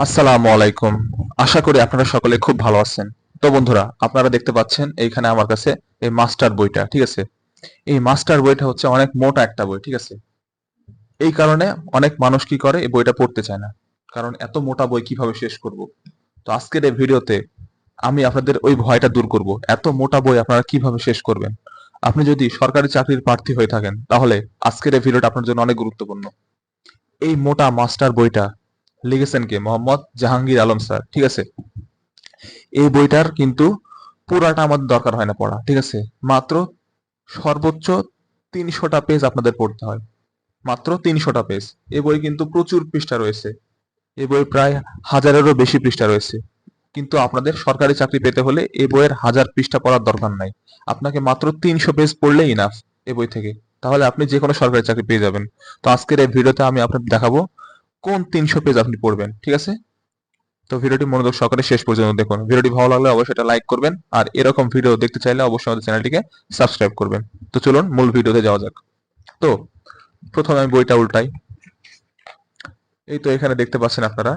আসসালামু আলাইকুম। আশা করি আপনারা সকলে খুব ভালো আছেন। তো বন্ধুরা, আপনারা দেখতে পাচ্ছেন এইখানে আমার কাছে এই মাস্টার বইটা, ঠিক আছে? এই মাস্টার বইটা হচ্ছে অনেক মোটা একটা বই, ঠিক আছে? এই কারণে অনেক মানুষ কি করে, এই বইটা পড়তে চায় না। কারণ এত মোটা বই কীভাবে শেষ করব? তো আজকের এই ভিডিওতে আমি আপনাদের ওই ভয়টা দূর করব, এত মোটা বই আপনারা কীভাবে শেষ করবেন? আপনি যদি সরকারি চাকরির প্রার্থী হয়ে থাকেন, তাহলে আজকের এই ভিডিওটা আপনার জন্য অনেক গুরুত্বপূর্ণ। এই মোটা মাস্টার বইটা লিখেছেন কে, মোহাম্মদ জাহাঙ্গীর আলম স্যার, ঠিক আছে? এই বইটার কিন্তু পুরাটা আমাদের দরকার হয় না পড়া, ঠিক আছে? মাত্র সর্বোচ্চ তিনশোটা পেজ আপনাদের পড়তে হয়। মাত্র তিনশোটা পেজ। এই বই কিন্তু প্রচুর পৃষ্ঠা রয়েছে। এই বই প্রায় হাজারেরও বেশি পৃষ্ঠা রয়েছে। কিন্তু আপনাদের সরকারি চাকরি পেতে হলে এই বইয়ের হাজার পৃষ্ঠা পড়ার দরকার নাই। আপনাকে মাত্র তিনশো পেজ পড়লেই ইনাফ এই বই থেকে। তাহলে আপনি যে কোনো সরকারি চাকরি পেয়ে যাবেন। তো আজকের এই ভিডিওতে আমি আপনাদের দেখাবো কোন তিনশো পেজ আপনি পড়বেন, ঠিক আছে? তো ভিডিওটি মনোযোগ সহকারে শেষ পর্যন্ত দেখুন। ভিডিওটি ভালো লাগলে অবশ্যই এটা লাইক করবেন, আর এরকম ভিডিও দেখতে চাইলে অবশ্যই আমাদের চ্যানেলটিকে সাবস্ক্রাইব করবেন। তো চলুন মূল ভিডিওতে যাওয়া যাক। তো, প্রথমে আমি বইটা উল্টাই। এই তো এখানে দেখতে পাচ্ছেন আপনারা,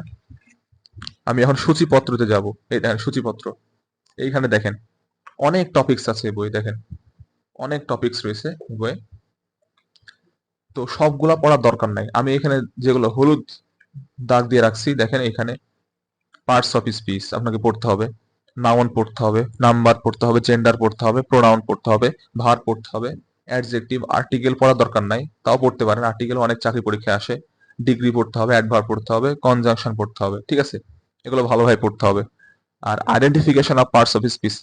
আমি এখন সূচিপত্রতে যাব। এই দেখেন, সূচিপত্র। এইখানে দেখেন, অনেক টপিকস আছে বই, দেখেন। অনেক টপিকস রয়েছে বইয়ে। তো সবগুলা পড়ার দরকার নাই। আমি এখানে যেগুলো হলুদ দাগ দিয়ে রাখছি। দেখেন এখানে পার্টস অফ স্পিচ আপনাকে পড়তে হবে। নাউন পড়তে হবে নাম্বার পড়তে হবে জেন্ডার পড়তে হবে প্রোনাউন পড়তে হবে ভার পড়তে হবে অ্যাডজেক্টিভ আর্টিকেল পড়ার দরকার নাই। তাও পড়তে পারেন আর্টিকেল অনেক চাকরি পরীক্ষায় আসে। ডিগ্রি পড়তে হবে অ্যাডভার পড়তে হবে কনজাংশন পড়তে হবে, ঠিক আছে? এগুলো ভালোভাবে পড়তে হবে। আর identification of parts of speech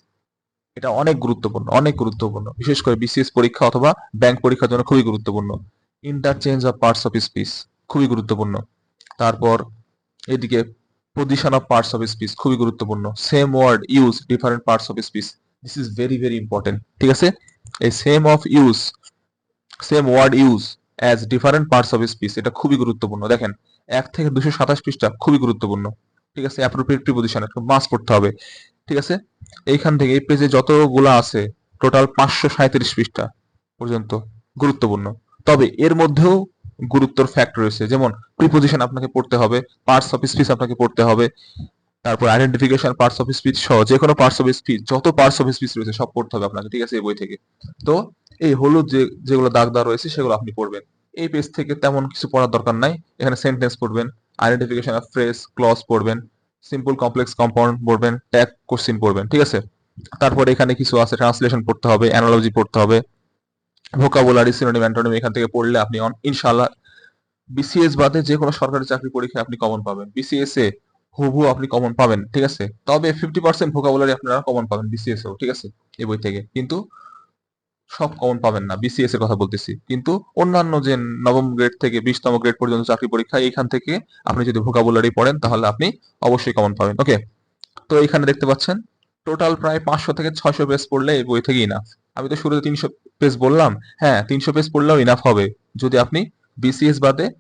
এটা অনেক গুরুত্বপূর্ণ অনেক গুরুত্বপূর্ণ। বিশেষ করে বিসিএস পরীক্ষা অথবা ব্যাংক পরীক্ষার জন্য খুবই গুরুত্বপূর্ণ। Interchange of parts of speech খুবই গুরুত্বপূর্ণ। তারপর এদিকে position of parts of speech খুবই গুরুত্বপূর্ণ। Same word use different parts of speech this is very very important ঠিক আছে? এই same of use same word use as different parts of speech এটা খুবই গুরুত্বপূর্ণ। দেখেন, এক থেকে দুশো সাতাশ পৃষ্ঠা খুবই গুরুত্বপূর্ণ, ঠিক আছে? অ্যাপ্রোপ্রিয়েট প্রিপোজিশন মাস পড়তে হবে, ঠিক আছে? এইখান থেকে, এই পেজে যতগুলো আছে টোটাল পাঁচশো সাঁত্রিশ পৃষ্ঠা পর্যন্ত গুরুত্বপূর্ণ। তবে এর মধ্যেও গুরুত্বর ফ্যাক্ট রয়েছে। যেমন প্রিপোজিশন আপনাকে পড়তে হবে পার্টস অফ স্পিচ আপনাকে পড়তে হবে, তারপর আইডেন্টিফিকেশন পার্টস অফ স্পিচ সহ যে কোনো পার্টস অফ স্পিচ যত পার্টস অফ স্পিচ রয়েছে সব পড়তে হবে আপনাকে, ঠিক আছে? এই বই থেকে। তো এই হলুদ যে, যেগুলো দাগ দেওয়া রয়েছে সেগুলো আপনি পড়বেন। এই পেজ থেকে তেমন কিছু পড়ার দরকার নাই। এখানে সেন্টেন্স পড়বেন আইডেন্টিফিকেশন অফ ফ্রেজ ক্লজ পড়বেন সিম্পল কমপ্লেক্স কম্পাউন্ড পড়বেন ট্যাগ কোশ্চিন পড়বেন, ঠিক আছে? তারপর এখানে কিছু আছে ট্রান্সলেশন পড়তে হবে অ্যানালজি পড়তে হবে ভোকাবুলারি সিনোনিম অ্যান্টোনিম এখান থেকে পড়লে আপনি ইনশাআল্লাহ বিসিএস বাদে যে কোনো সরকারি চাকরি পরীক্ষায় আপনি কমন পাবেন। বিসিএস এ হুবহু আপনি কমন পাবেন, ঠিক আছে? তবে ফিফটি পার্সেন্ট ভোকাবুলারি আপনারা কমন পাবেন বিসিএস এও, ঠিক আছে? এই বই থেকে। কিন্তু সব কমন পাবেন না বিসিএস এর কথা বলতেছি। কিন্তু অন্যান্য যে নবম গ্রেড থেকে বিশতম গ্রেড পর্যন্ত চাকরি পরীক্ষা, এইখান থেকে আপনি যদি ভোকাবুলারি পড়েন, তাহলে আপনি অবশ্যই কমন পাবেন ওকে তো এখানে দেখতে পাচ্ছেন টোটাল প্রায় পাঁচশো থেকে ছয়শো পেজ পড়লে এই বই থেকে ইনাফ আমি তো শুরুতে তিনশো পেজ বললাম হ্যাঁ তিনশো পেজ পড়লেও ইনাফ হবে। যদি আপনি বিসিএস বাদে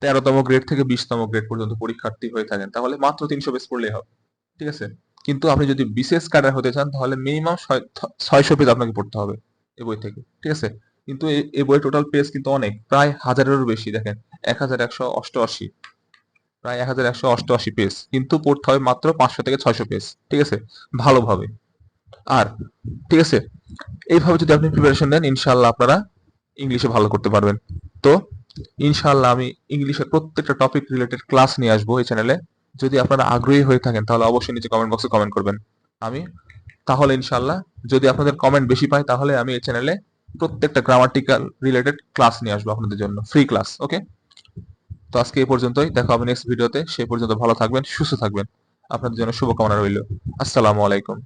তেরোতম গ্রেড থেকে বিশতম গ্রেড পর্যন্ত পরীক্ষার্থী হয়ে থাকেন, তাহলে মাত্র তিনশো পেজ পড়লেই হবে। ঠিক আছে? কিন্তু আপনি যদি বিসিএস ক্যাডার হতে চান, তাহলে মিনিমাম ছয়শো পেজ আপনাকে পড়তে হবে এই বই থেকে। ঠিক আছে? কিন্তু এই- এই বই টোটাল পেজ কিন্তু অনেক, প্রায় হাজারেরও বেশি, দেখেন, এক হাজার একশো অষ্টআশি। প্রায় এক হাজার একশো অষ্টআশি পেজ কিন্তু পড়তে হবে মাত্র পাঁচশো থেকে ছয়শো পেজ ঠিক আছে? ভালোভাবে। আর, ঠিক আছে? এইভাবে যদি আপনি প্রিপারেশন নেন ইনশাল্লাহ আপনারা ইংলিশে ভালো করতে পারবেন। তো ইনশাল্লাহ আমি ইংলিশের প্রত্যেকটা টপিক রিলেটেড ক্লাস নিয়ে আসব এই চ্যানেলে যদি আপনারা আগ্রহী হয়ে থাকেন, তাহলে অবশ্যই নিচে কমেন্ট বক্সে কমেন্ট করবেন। আমি, তাহলে ইনশাল্লাহ যদি আপনাদের কমেন্ট বেশি পাই, তাহলে আমি এই চ্যানেলে প্রত্যেকটা গ্রামাটিক্যাল রিলেটেড ক্লাস নিয়ে আসব আপনাদের জন্য। ফ্রি ক্লাস ওকে তো আজকে এই পর্যন্তই। দেখা হবে নেক্সট ভিডিওতে সেই পর্যন্ত ভালো থাকবেন, সুস্থ থাকবেন। আপনাদের জন্য শুভকামনা রইল। আসসালামু আলাইকুম।